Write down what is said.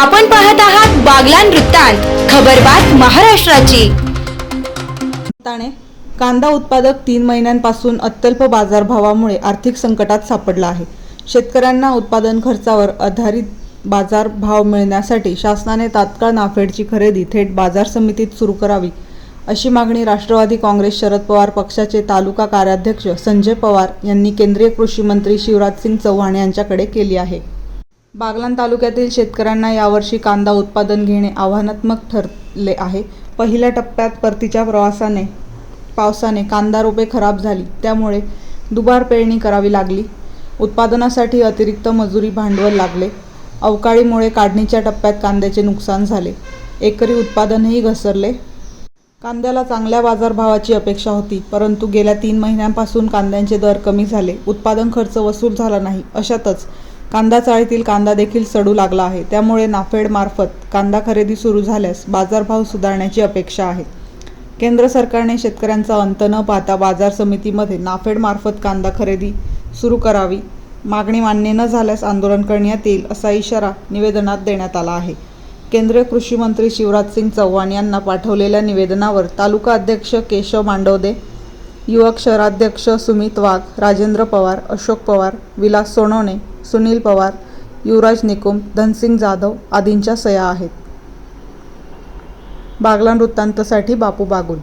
आपण पाहत आहात बागलान वृत्तांत खबरबात महाराष्ट्राची. ताणे कांदा उत्पादक तीन महिन्यांपासून अत्यल्प बाजारभावामुळे आर्थिक संकटात सापडला आहे. शेतकऱ्यांना उत्पादन खर्चावर आधारित बाजारभाव मिळण्यासाठी शासनाने तात्काळ नाफेडची खरेदी थेट बाजार समितीत सुरू करावी अशी मागणी राष्ट्रवादी काँग्रेस शरद पवार पक्षाचे तालुका कार्याध्यक्ष संजय पवार यांनी केंद्रीय कृषी मंत्री शिवराजसिंग चव्हाण यांच्याकडे केली आहे. बागलान तालुक्यातील शेतकऱ्यांना यावर्षी कांदा उत्पादन घेणे आव्हानात्मक ठरले आहे. पहिल्या टप्प्यात परतीच्या प्रवासाने पावसाने कांदा रोपे खराब झाली. त्यामुळे दुबार पेरणी करावी लागली. उत्पादनासाठी अतिरिक्त मजुरी भांडवल लागले. अवकाळीमुळे काढणीच्या टप्प्यात कांद्याचे नुकसान झाले. एकरी उत्पादनही घसरले. कांद्याला चांगल्या बाजारभावाची अपेक्षा होती परंतु गेल्या तीन महिन्यांपासून कांद्यांचे दर कमी झाले. उत्पादन खर्च वसूल झाला नाही. अशातच कांदा चाळीतील कांदा देखील सडू लागला आहे. त्यामुळे नाफेडमार्फत कांदा खरेदी सुरू झाल्यास बाजारभाव सुधारण्याची अपेक्षा आहे. केंद्र सरकारने शेतकऱ्यांचा अंत न पाहता बाजार समितीमध्ये नाफेडमार्फत कांदा खरेदी सुरू करावी मागणी मान्य न झाल्यास आंदोलन करण्यात येईल असा इशारा निवेदनात देण्यात आला आहे. केंद्रीय कृषी मंत्री शिवराजसिंग चव्हाण यांना पाठवलेल्या निवेदनावर तालुका अध्यक्ष केशव मांडवदे युवक शहराध्यक्ष सुमित वाघ राजेंद्र पवार अशोक पवार विलास सोनवणे सुनील पवार युवराज निकुम धनसिंग जाधव आदींच्या सया आहेत. बागलान वृत्तांतसाठी बापू बागुल.